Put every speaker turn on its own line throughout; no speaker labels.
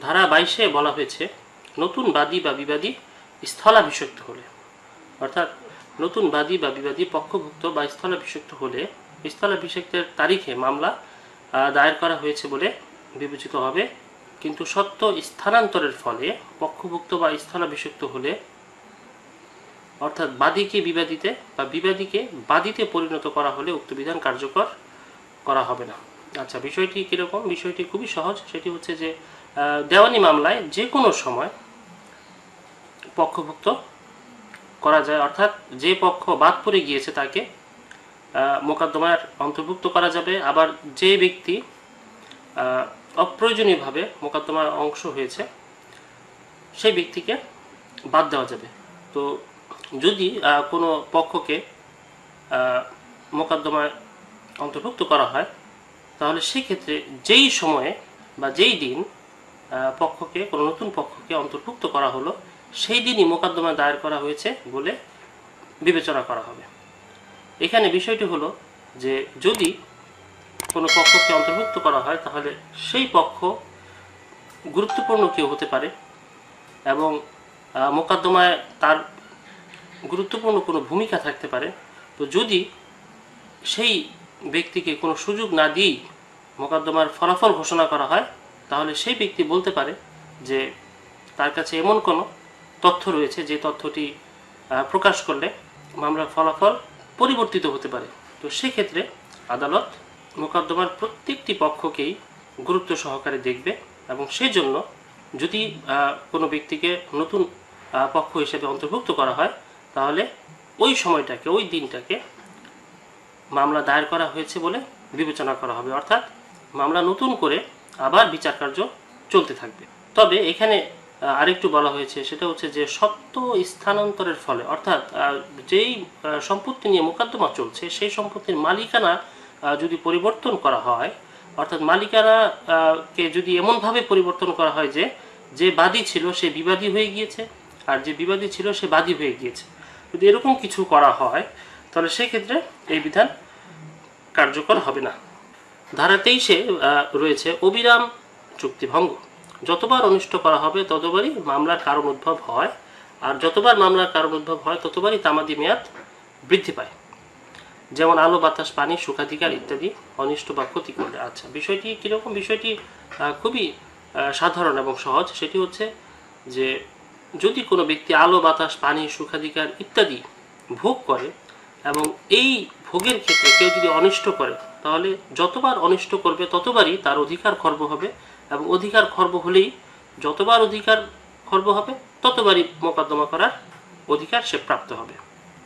ধারা বাইশে বলা হয়েছে, নতুন বাদী বা বিবাদী স্থলাভিষিক্ত হলে। অর্থাৎ নতুন বাদী বা বিবাদী পক্ষভুক্ত বা স্থলাভিষিক্ত হলে স্থলাভিষিক্তের তারিখে মামলা দায়ের করা হয়েছে বলে বিবেচিত হবে। কিন্তু সত্য স্থানান্তরের ফলে পক্ষভুক্ত বা স্থলাভিষিক্ত হলে, অর্থাৎ বাদীকে বিবাদীতে বা বিবাদীকে বাদীতে পরিণত করা হলে উক্ত বিধান কার্যকর করা হবে না। আচ্ছা বিষয়টি কীরকম? বিষয়টি খুবই সহজ। সেটি হচ্ছে যে দেওয়ানি মামলায় যে কোনো সময় পক্ষভুক্ত করা যায়, অর্থাৎ যে পক্ষ বাদ পড়ে গিয়েছে তাকে মোকদ্দমার অন্তর্ভুক্ত করা যাবে। আবার যে ব্যক্তি অপ্রয়োজনীয়ভাবে মোকদ্দমার অংশ হয়েছে, সেই ব্যক্তিকে বাদ দেওয়া যাবে। তো যদি কোনো পক্ষকে মোকদ্দমায় অন্তর্ভুক্ত করা হয়, তাহলে সেক্ষেত্রে যেই সময়ে বা যেই দিন পক্ষকে, কোনো নতুন পক্ষকে অন্তর্ভুক্ত করা হলো, সেই দিনই মোকদ্দমা দায়ের করা হয়েছে বলে বিবেচনা করা হবে। এখানে বিষয়টি হলো যে, যদি কোনো পক্ষকে অন্তর্ভুক্ত করা হয়, তাহলে সেই পক্ষ গুরুত্বপূর্ণ কেউ হতে পারে এবং মোকদ্দমায় তার গুরুত্বপূর্ণ কোনো ভূমিকা থাকতে পারে। তো যদি সেই ব্যক্তিকে কোনো সুযোগ না দিয়েই মোকদ্দমার ফলাফল ঘোষণা করা হয় তাহলে সেই ব্যক্তি বলতে পারে যে তার কাছে এমন কোনো তথ্য রয়েছে যে তথ্যটি প্রকাশ করলে মামলার ফলাফল পরিবর্তিত হতে পারে। তো সেক্ষেত্রে আদালত মোকদ্দমার প্রত্যেকটি পক্ষকেই গুরুত্ব সহকারে দেখবে এবং সেই জন্য যদি কোনো ব্যক্তিকে নতুন পক্ষ হিসেবে অন্তর্ভুক্ত করা হয়, তাহলে ওই সময়টাকে, ওই দিনটাকে মামলা দায়ের করা হয়েছে বলে বিবেচনা করা হবে। অর্থাৎ মামলা নতুন করে আবার বিচার কার্য চলতে থাকবে। তবে এখানে আরেকটু বলা হয়েছে, সেটা হচ্ছে যে সত্য স্থানান্তরের ফলে, অর্থাৎ যেই সম্পত্তি নিয়ে মোকদ্দমা চলছে, সেই সম্পত্তির মালিকানা যদি পরিবর্তন করা হয়, অর্থাৎ মালিকানা কে যদি এমনভাবে পরিবর্তন করা হয় যে যে বাদী ছিল সে বিবাদী হয়ে গিয়েছে, আর যে বিবাদী ছিল সে বাদী হয়ে গিয়েছে। যদি এরকম কিছু করা হয়, তাহলে সেক্ষেত্রে এই বিধান কার্যকর হবে না। ধারা তেইশে রয়েছে অবিরাম চুক্তিভঙ্গ। যতবার অনিষ্ট করা হবে, ততবারই মামলার কারণ উদ্ভব হয়। আর যতবার মামলার কারণ উদ্ভব হয়, ততবারই তামাদি মেয়াদ বৃদ্ধি পায়। যেমন আলো, বাতাস, পানি, সুখাধিকার ইত্যাদি অনিষ্ট বা ক্ষতি করলে। আচ্ছা বিষয়টি কীরকম? বিষয়টি খুবই সাধারণ এবং সহজ। সেটি হচ্ছে যে, যদি কোনো ব্যক্তি আলো, বাতাস, পানি, সুখাধিকার ইত্যাদি ভোগ করে এবং এই ভোগের ক্ষেত্রে কেউ যদি অনিষ্ট করে তাহলে যতবার অনিষ্ট করবে, ততবারই তার অধিকার খর্ব হবে এবং অধিকার খর্ব হলেই যতবার অধিকার খর্ব হবে, ততবারই মোকদ্দমা করার অধিকার সে প্রাপ্ত হবে।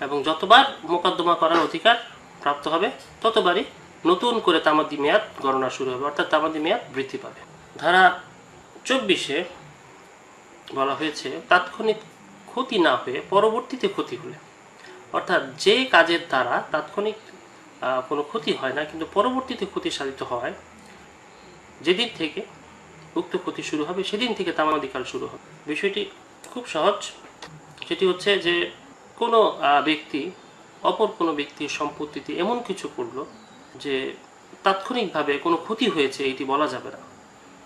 এবং যতবার মোকদ্দমা করার অধিকার প্রাপ্ত হবে, ততবারই নতুন করে তামাদি মেয়াদ গণনা শুরু হবে, অর্থাৎ তামাদি মেয়াদ বৃদ্ধি পাবে। ধারা চব্বিশে বলা হয়েছে, তাৎক্ষণিক ক্ষতি না হয়ে পরবর্তীতে ক্ষতি হলে, অর্থাৎ যে কাজের দ্বারা তাৎক্ষণিক কোনো ক্ষতি হয় না, কিন্তু পরবর্তীতে ক্ষতি সাধিত হয়। যেদিন থেকে উক্ত ক্ষতি শুরু হবে, সেদিন থেকে তামাদিকাল শুরু হবে। বিষয়টি খুব সহজ। সেটি হচ্ছে যে, কোনো ব্যক্তি, অপর কোনো ব্যক্তির সম্পত্তিতে এমন কিছু করল যে, তাৎক্ষণিকভাবে কোনো ক্ষতি হয়েছে, এটি বলা যাবে না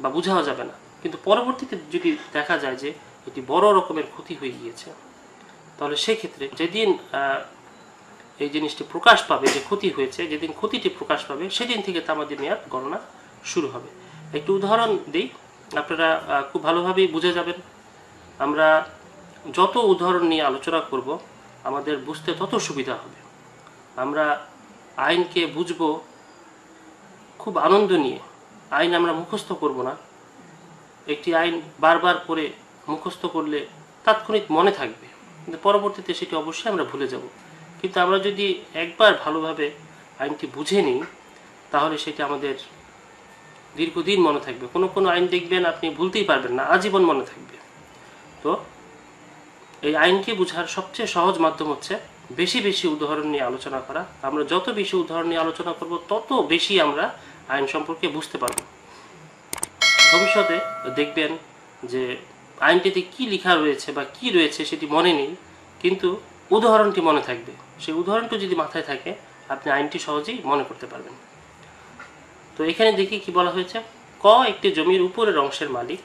বা বোঝাও যাবে না। কিন্তু পরবর্তীতে যদি দেখা যায় যে, এটি বড় রকমের ক্ষতি হয়ে গিয়েছে, তাহলে সেক্ষেত্রে যেদিন এই জিনিসটি প্রকাশ পাবে যে ক্ষতি হয়েছে, যেদিন ক্ষতিটি প্রকাশ পাবে, সেদিন থেকে তামাদি মেয়াদ গণনা শুরু হবে। একটু উদাহরণ দিই, আপনারা খুব ভালোভাবেই বুঝে যাবেন। আমরা যত উদাহরণ নিয়ে আলোচনা করব, আমাদের বুঝতে তত সুবিধা হবে। আমরা আইনকে বুঝব, খুব আনন্দ নিয়ে। আইন আমরা মুখস্থ করব না। একটি আইন বারবার করে মুখস্থ করলে তাৎক্ষণিক মনে থাকবে। কিন্তু পরবর্তীতে সেটি অবশ্যই আমরা ভুলে যাব। কিন্তু আমরা যদি একবার ভালোভাবে আইনটি বুঝে নিই, তাহলে সেটি আমাদের দীর্ঘদিন মনে থাকবে। কোনো কোনো আইন দেখবেন আপনি ভুলতেই পারবেন না, আজীবন মনে থাকবে। তো এই আইনকে বোঝার সবচেয়ে সহজ মাধ্যম হচ্ছে বেশি বেশি উদাহরণ নিয়ে আলোচনা করা। আমরা যত বেশি উদাহরণ নিয়ে আলোচনা করব, তত বেশি আমরা আইন সম্পর্কে বুঝতে পারব। ভবিষ্যতে দেখবেন যে আইনটিতে কি লেখা রয়েছে বা কি রয়েছে সেটি মনে নেই, কিন্তু উদাহরণটি মনে থাকবে। সেই উদাহরণটি যদি মাথায় থাকে, আপনি আইনটি সহজেই মনে করতে পারবেন। তো এখানে দেখি কি বলা হয়েছে? ক একটি জমির উপরের অংশের মালিক,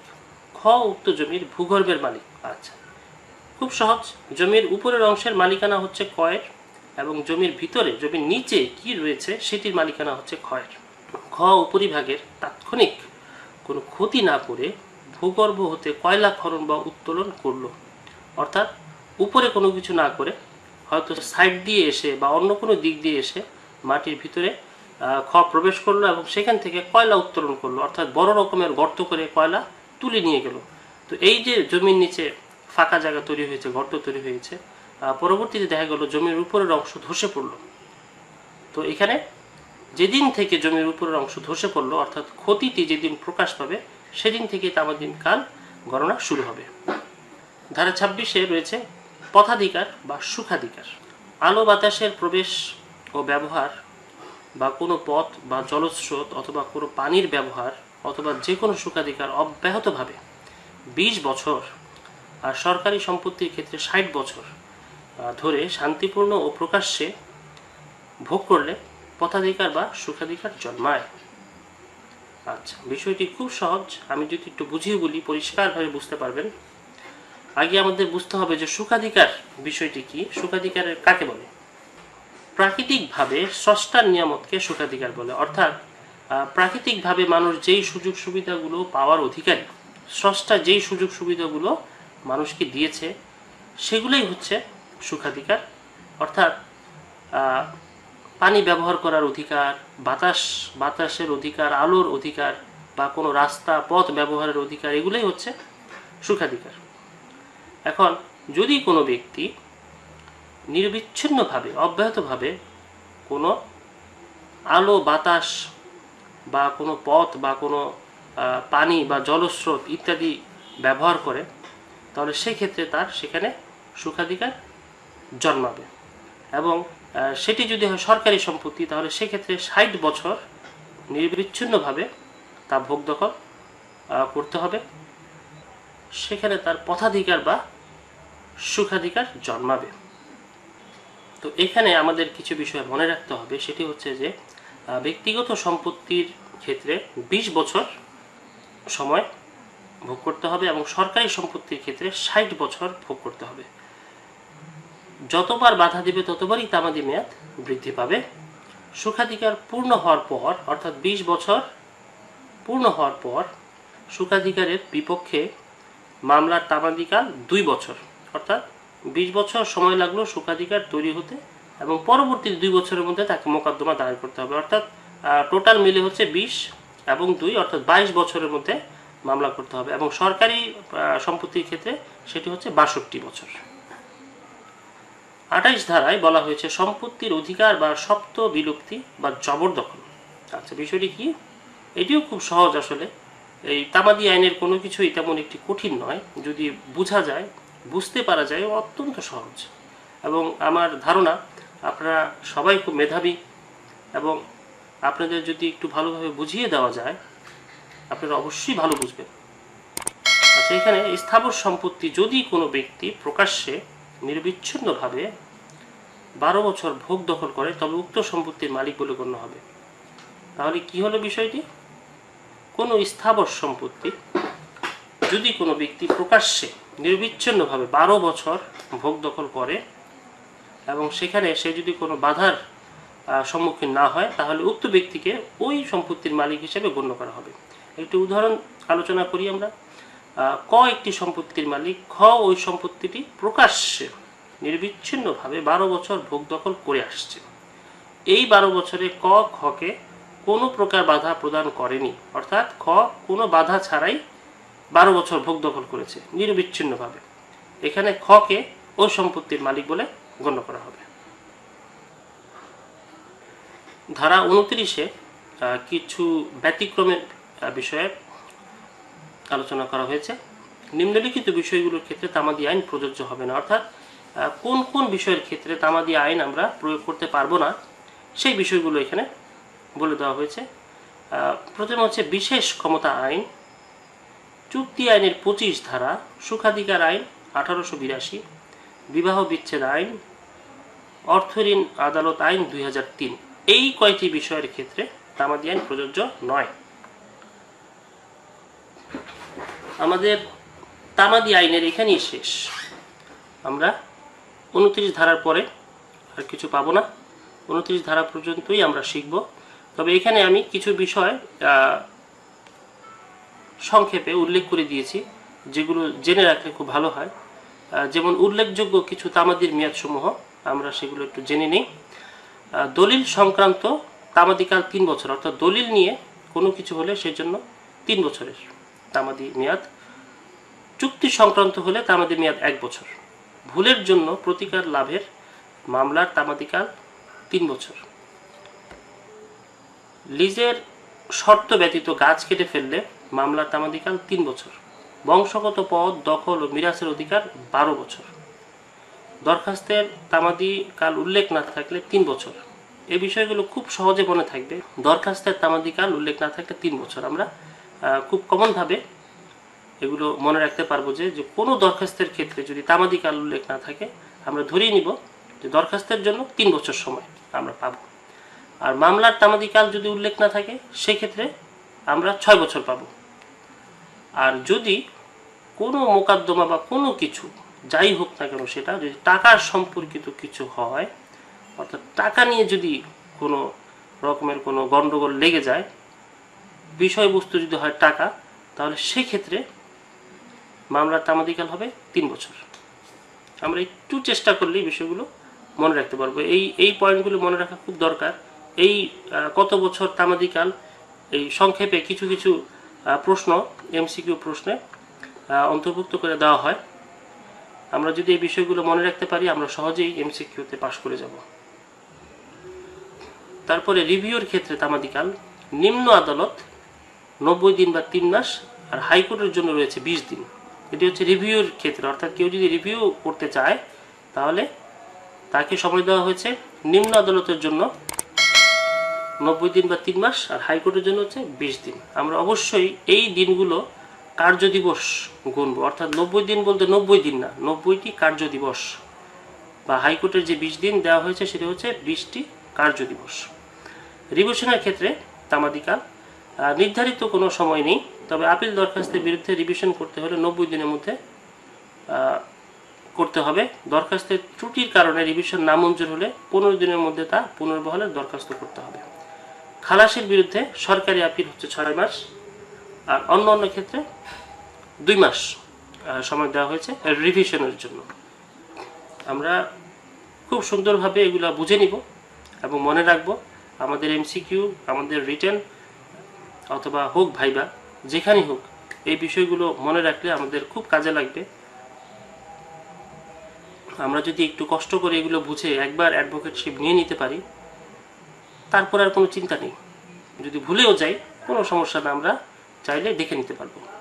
খ উক্ত জমির ভূগর্ভের মালিক। আচ্ছা। খুব সহজ। জমির উপরের অংশের মালিকানা হচ্ছে কয়ের এবং জমির ভিতরে, জমির নিচে কি রয়েছে সেটির মালিকানা হচ্ছে ক্ষয়ের। খ উপরিভাগের তাৎক্ষণিক কোনো ক্ষতি না করে ভূগর্ভ হতে কয়লা খনন বা উত্তোলন করল। অর্থাৎ উপরে কোনো কিছু না করে, হয়তো সাইড দিয়ে এসে বা অন্য কোনো দিক দিয়ে এসে মাটির ভিতরে খ প্রবেশ করল এবং সেখান থেকে কয়লা উত্তোলন করল, অর্থাৎ বড় রকমের গর্ত করে কয়লা তুলে নিয়ে গেল। তো এই যে জমির নিচে ফাঁকা জায়গা তৈরি হয়েছে, গর্ত তৈরি হয়েছে পরবর্তীতে দেখা গেল জমির উপরের অংশ ধসে পড়ল। তো এখানে যেদিন থেকে জমির উপরের অংশ ধসে পড়ল, অর্থাৎ ক্ষতিটি যেদিন প্রকাশ পাবে, সেদিন থেকে তামাদিন কাল গণনা শুরু হবে। ধারা ছাব্বিশে রয়েছে পথাধিকার বা সুখাধিকার। আলো বাতাসের প্রবেশ ও ব্যবহার বা কোনো পথ বা জলস্রোত অথবা কোনো পানির ব্যবহার অথবা যে কোনো সুখাধিকার অব্যাহতভাবে বিশ বছর আর সরকারি সম্পত্তির ক্ষেত্রে ষাট বছর ধরে শান্তিপূর্ণ ও প্রকাশ্যে ভোগ করলে পথাধিকার বা সুখাধিকার জন্মায়। আচ্ছা বিষয়টি খুব সহজ। আমি যদি একটু বুঝিয়ে বলি, পরিষ্কারভাবে বুঝতে পারবেন। আগে আমাদের বুঝতে হবে যে সুখাধিকার বিষয়টি কি সুখাধিকারের কাকে বলে? প্রাকৃতিকভাবে স্রষ্টার নিয়ামতকে সুখাধিকার বলে। অর্থাৎ প্রাকৃতিকভাবে মানুষ যেই সুযোগ সুবিধাগুলো পাওয়ার অধিকারী, স্রষ্টা যেই সুযোগ সুবিধাগুলো মানুষকে দিয়েছে, সেগুলোই হচ্ছে সুখাধিকার। অর্থাৎ পানি ব্যবহার করার অধিকার, বাতাস, বাতাসের অধিকার, আলোর অধিকার বা কোনো রাস্তা, পথ ব্যবহারের অধিকার, এগুলোই হচ্ছে সুখাধিকার। এখন যদি কোনো ব্যক্তি নিরবিচ্ছিন্নভাবে, অব্যাহতভাবে কোনো আলো, বাতাস বা কোনো পথ বা কোনো পানি বা জলস্রোত ইত্যাদি ব্যবহার করে, তাহলে সেক্ষেত্রে তার সেখানে সুখাধিকার জন্মাবে। এবং সেটি যদি হয় সরকারি সম্পত্তি, তাহলে সেক্ষেত্রে ষাট বছর নির্বিচ্ছিন্নভাবে তা ভোগ দখল করতে হবে। সেখানে তার পথাধিকার বা সুখাধিকার জন্মাবে। তো এখানে আমাদের কিছু বিষয় মনে রাখতে হবে, সেটি হচ্ছে যে ব্যক্তিগত সম্পত্তির ক্ষেত্রে ২০ বছর সময় ভোগ করতে হবে এবং সরকারি সম্পত্তির ক্ষেত্রে ষাট বছর ভোগ করতে হবে। যতবার বাধা দিবে, ততবারই তামাদি মেয়াদ বৃদ্ধি পাবে। সুখাধিকার পূর্ণ হওয়ার পর, অর্থাৎ ২০ বছর পূর্ণ হওয়ার পর, সুখাধিকারের বিপক্ষে মামলার তামাদিকাল দুই বছর। অর্থাৎ বিশ বছর সময় লাগল সুখাধিকার তৈরি হতে এবং পরবর্তী দুই বছরের মধ্যে তাকে মোকদ্দমা দায়ের করতে হবে। অর্থাৎ টোটাল মিলে হচ্ছে বিশ এবং দুই, অর্থাৎ বাইশ বছরের মধ্যে মামলা করতে হবে এবং সরকারি সম্পত্তির ক্ষেত্রে সেটি হচ্ছে বাষট্টি বছর। আঠাইশ ধারায় বলা হয়েছে সম্পত্তির অধিকার বা সপ্ত বিলুপ্তি বা জবরদখল। আচ্ছা বিষয়টি কি? এটিও খুব সহজ আসলে। এই তামাদি আইনের কোনো কিছুই তেমন একটি কঠিন নয়। যদি বোঝা যায় বুঝতে পারা যায় অত্যন্ত সহজ। এবং আমার ধারণা, আপনারা সবাই খুব মেধাবী এবং আপনাদের যদি একটু ভালোভাবে বুঝিয়ে দেওয়া যায়, আপনারা অবশ্যই ভালো বুঝবেন। আচ্ছা এখানে স্থাবর সম্পত্তি যদি কোনো ব্যক্তি প্রকাশ্যে নির্বিচ্ছিন্নভাবে বারো বছর ভোগ দখল করে, তবে উক্ত সম্পত্তির মালিক বলে গণ্য হবে। তাহলে কি হলো বিষয়টি? কোনো স্থাবর সম্পত্তি যদি কোনো ব্যক্তি প্রকাশ্যে নির্বিচ্ছিন্নভাবে বারো বছর ভোগ দখল করে এবং সেখানে সে যদি কোনো বাধার সম্মুখীন না হয়, তাহলে উক্ত ব্যক্তিকে ওই সম্পত্তির মালিক হিসেবে গণ্য করা হবে। একটি উদাহরণ আলোচনা করি আমরা। ক একটি সম্পত্তির মালিক, খ ওই সম্পত্তিটি প্রকাশ্যে নির্বিচ্ছিন্নভাবে বারো বছর ভোগ দখল করে আসছে। এই বারো বছরে ক খকে কোনো প্রকার বাধা প্রদান করেনি। অর্থাৎ খ কোনো বাধা ছাড়াই বারো বছর ভোগ দখল করেছে, নিরবিচ্ছিন্নভাবে। এখানে খকে ও সম্পত্তির মালিক বলে গণ্য করা হবে। ধারা উনত্রিশে কিছু ব্যতিক্রমের বিষয়ে আলোচনা করা হয়েছে। নিম্নলিখিত বিষয়গুলোর ক্ষেত্রে তামাদি আইন প্রযোজ্য হবে না। অর্থাৎ কোন কোন বিষয়ের ক্ষেত্রে তামাদি আইন আমরা প্রয়োগ করতে পারব না, সেই বিষয়গুলো এখানে বলে দেওয়া হয়েছে। প্রথমে হচ্ছে বিশেষ ক্ষমতা আইন। চুক্তি আইনের পঁচিশ ধারা, সুখাধিকার আইন আঠারোশো বিরাশি, বিবাহ বিচ্ছেদ আইন অর্থঋণ আদালত আইন দুই হাজার তিন। এই কয়টি বিষয়ের ক্ষেত্রে তামাদি আইন প্রযোজ্য নয়। আমাদের তামাদি আইনের এখানেই শেষ। আমরা উনত্রিশ ধারার পরে আর কিছু পাবো না। উনত্রিশ ধারা পর্যন্তই আমরা শিখব। তবে এখানে আমি কিছু বিষয় সংক্ষেপে উল্লেখ করে দিয়েছি, যেগুলো জেনে রাখলে খুব ভালো হয়। যেমন উল্লেখযোগ্য কিছু তামাদির মেয়াদসমূহ, আমরা সেগুলো একটু জেনে নিই। দলিল সংক্রান্ত তামাদিকাল তিন বছর, অর্থাৎ দলিল নিয়ে কোনো কিছু হলে সেজন্য তিন বছরের তামাদি মেয়াদ। চুক্তি সংক্রান্ত হলে তামাদি মেয়াদ এক বছর। ভুলের জন্য প্রতিকার লাভের মামলার তামাদিকাল তিন বছর। লিজের শর্ত ব্যতীত গাছ কেটে ফেললে মামলার তামাদিকাল তিন বছর। বংশগত পদ দখল ও মিরাসের অধিকার বারো বছর। দরখাস্তের তামাদি কাল উল্লেখ না থাকলে তিন বছর। এই বিষয়গুলো খুব সহজে মনে থাকবে। দরখাস্তের তামাদি কাল উল্লেখ না থাকলে তিন বছর। আমরা খুব কমনভাবে এগুলো মনে রাখতে পারব যে যে কোনো দরখাস্তের ক্ষেত্রে যদি তামাদি কাল উল্লেখ না থাকে, আমরা ধরিয়ে নিব যে দরখাস্তের জন্য তিন বছর সময় আমরা পাবো। আর মামলার তামাদি কাল যদি উল্লেখ না থাকে, সেক্ষেত্রে আমরা ছয় বছর পাবো। আর যদি কোনো মোকদ্দমা বা কোনো কিছু যাই হোক না কেন সেটা যদি টাকার সম্পর্কিত কিছু হয়, অর্থাৎ টাকা নিয়ে যদি কোনো রকমের কোনো গণ্ডগোল লেগে যায়, বিষয়বস্তু যদি হয় টাকা, তাহলে সেক্ষেত্রে মামলার তামাদিকাল হবে তিন বছর। আমরা একটু চেষ্টা করলেই বিষয়গুলো মনে রাখতে পারব। এই এই পয়েন্টগুলো মনে রাখা খুব দরকার। এই কত বছর তামাদিকাল, এই সংক্ষেপে কিছু কিছু প্রশ্ন, এমসিকিউ প্রশ্নে অন্তর্ভুক্ত করে দেওয়া হয়। আমরা যদি এই বিষয়গুলো মনে রাখতে পারি, আমরা সহজেই এমসিকিউতে পাশ করে যাব। তারপরে রিভিউর ক্ষেত্রে তামাদিকাল, নিম্ন আদালত নব্বই দিন বা তিন মাস, আর হাইকোর্টের জন্য রয়েছে বিশ দিন। এটি হচ্ছে রিভিউর ক্ষেত্রে, অর্থাৎ কেউ যদি রিভিউ করতে চায়, তাহলে তাকে সময় দেওয়া হয়েছে নিম্ন আদালতের জন্য নব্বই দিন বা তিন মাস, আর হাইকোর্টের জন্য হচ্ছে বিশ দিন। আমরা অবশ্যই এই দিনগুলো কার্য দিবস গুনবো। অর্থাৎ নব্বই দিন বলতে নব্বই দিন না, নব্বইটি কার্য দিবস। বা হাইকোর্টের যে বিশ দিন দেওয়া হয়েছে, সেটা হচ্ছে বিশটি কার্য দিবস। রিভিশনের ক্ষেত্রে তামাদিকা নির্ধারিত কোনো সময় নেই, তবে আপিল দরখাস্তের বিরুদ্ধে রিভিশন করতে হলে নব্বই দিনের মধ্যে করতে হবে। দরখাস্তের ত্রুটির কারণে রিভিশন নামঞ্জুর হলে পনেরো দিনের মধ্যে তা পুনর্বহালের দরখাস্ত করতে হবে। খালাসির বিরুদ্ধে সরকারি আপিল হচ্ছে ছয় মাস, আর অন্য অন্য ক্ষেত্রে দুই মাস সময় দেওয়া হয়েছে রিভিশনের জন্য। আমরা খুব সুন্দরভাবে এগুলো বুঝে নিব এবং মনে রাখব আমাদের এমসিকিউ আমাদের রিটার্ন অথবা হোক ভাইবা, যেখানেই হোক, এই বিষয়গুলো মনে রাখলে আমাদের খুব কাজে লাগবে। আমরা যদি একটু কষ্ট করে এগুলো বুঝে একবার অ্যাডভোকেটশিপ নিয়ে নিতে পারি তারপর আর কোনো চিন্তা নেই। যদি ভুলেও যাই, কোনো সমস্যা না আমরা চাইলে দেখে নিতে পারব।